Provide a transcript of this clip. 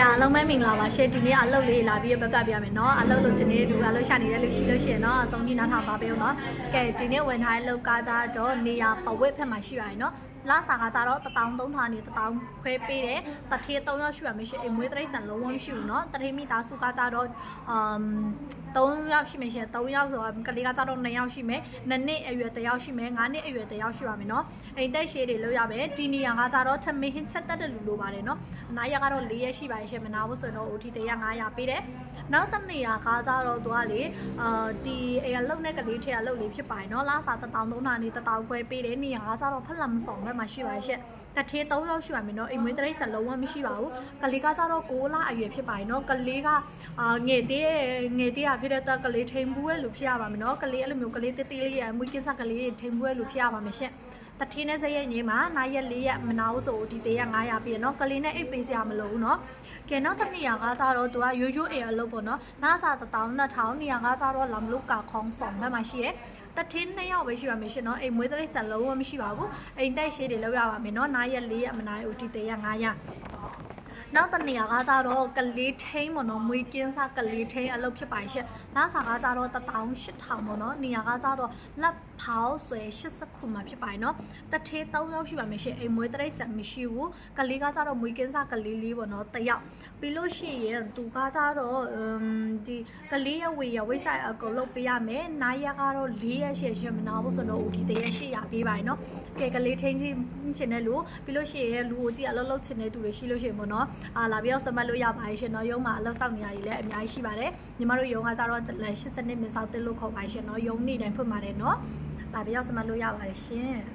အားလုံးပဲမင်္ဂလာပါရှင်ဒီနေ့အလုပ်လေးလာပြီးပတ်ပတ်ပြမယ်เนาะအလုပ်လုပ်ချင်တဲ့လူအလုပ်ရှာနေတဲ့လူရှိလို့ရှိရင်เนาะအဆုံးကြီးနားထောင်ပါပေးဦးเนาะကဲဒီနေ့ဝင်ထားတဲ့လုပ်ကားကြတော့နေရာပဝက်ဖက်မှာရှိပါတယ်เนาะ လာစာကကြတော့1300ထာနေ1000ခွဲပေးတယ်တထေး3ယောက်ရှိပါမရှိအိမ်မွေးတရိတ်ဆန်လုံးဝမရှိဘူးเนาะတထေးမိသားစုကကြတော့အမ်3ယောက်ရှိမယ်ရှင်3ယောက်ဆိုတာကလေးကကြတော့2ယောက်ရှိမယ်2နှစ်အရွယ်1ယောက်ရှိမယ်9နှစ်အရွယ်1ယောက်ရှိပါမယ်เนาะအိမ်တက်ရှေးတွေလောက်ရမယ်ဒီနေရာကကြတော့ထမင်းဟင်းချက်တက်တဲ့လူလိုပါတယ်เนาะအနားရကတော့4ရက်ရှိပါရှင်မနာဘူးဆိုရင်တော့ OT 100 900ပေးတယ် နောက်တစ်နေရာကကြတော့သူကလေအာဒီအဲလုံတဲ့ကလေးထည့်ရလုံလေးဖြစ်ပါရင်နော်လာစာ1300နေ1000ခွဲပေးတယ်နေရာကကြတော့ဖက်လက်မဆောင်ဘက်မှာရှိပါရဲ့ရှင့်တထေး3ရောက်ရှိပါမယ်နော်အိမ်မွေးတရိတ်ဆက်လုံးဝမရှိပါဘူးကလေးကကြတော့6လအရွယ်ဖြစ်ပါရင်နော်ကလေးကအာငယ်သေးငယ်သေးရဖြစ်တဲ့အတွက်ကလေးထိန်ဘူးရဲ့လူဖြစ်ရပါမယ်နော်ကလေးအဲ့လိုမျိုးကလေးတေးသေးလေးရမွေးကင်းစားကလေးထိန်ဘူးရဲ့လူဖြစ်ရပါမယ်ရှင့် တထင်းနဲ့စရက်ညင်းမှာနိုင်ရက်၄ရက်မနာဘူးဆိုဒီတေးရ900ပြည့်နော်ကလေးနဲ့အိတ်ပေးစရာမလိုဘူးနော်ကဲနောက်တစ်နေရာကကြတော့သူကရိုးရိုးအေအလုပ်ပေါ့နော်နားစာ1200နေရာကကြတော့လမ်လုကာခေါင်းဆောင်ဘက်မှာရှိရဲ့တထင်းနှစ်ယောက်ပဲရှိပါမယ်ရှင်နော်အိမ်မွေးတရိတ်ဆန်လုံးဝမရှိပါဘူးအိမ်တိုက်ရှေးတွေလောက်ရပါမယ်နော်နားရက်၄ရက်မနာဘူးဒီတေးရ900 နောက်တစ်နေရာကကြတော့ကလေးထိန်ပေါ့နော်မွေးကင်းစားကလေးထိန်အလုပ်ဖြစ်ပါရှင့်နားစာကကြတော့18000ပေါ့နော်နေရာကကြတော့လက်ဖောက်ဆွဲ80ခုမှာဖြစ်ပါတယ်နော်တထေး3ယောက်ရှိပါမယ်ရှင်အိမ်မွေးတရိတ်ဆန်မရှိဘူးကလေးကကြတော့မွေးကင်းစားကလေးလေးပေါ့နော်တစ်ယောက်ပြီးလို့ရှိရင်သူကကြတော့အမ်ဒီကလေးရဲ့ဝေရဝိဆိုင်အကုန်လုပ်ပေးရမယ်နားရက်ကတော့4ရက်ရှိရှင်မနာဘူးဆိုတော့ OT တရက်ရှိရပေးပါတယ်နော်ကဲကလေးထိန်ချင်းချင်တဲ့လူပြီးလို့ရှိရင်လူကိုကြည့်အလုပ်လုပ်ချင်တဲ့သူတွေရှိလို့ရှိရင်ပေါ့နော်အာလာပြီးတော့စမတ်လို့ရပါတယ်ရှင်နော်ရုံးမှာအလုပ်ဆောက်နေရည်လည်းအများကြီးရှိပါတယ်ညီမတို့ရုံးကကြတော့လန်80နှစ်မင်းဆောက်တက်လို့ခေါ်ပါရှင်နော်ရုံးနေတိုင်းဖွင့်ပါတယ်နော်လာပြီးတော့စမတ်လို့ရပါတယ်ရှင်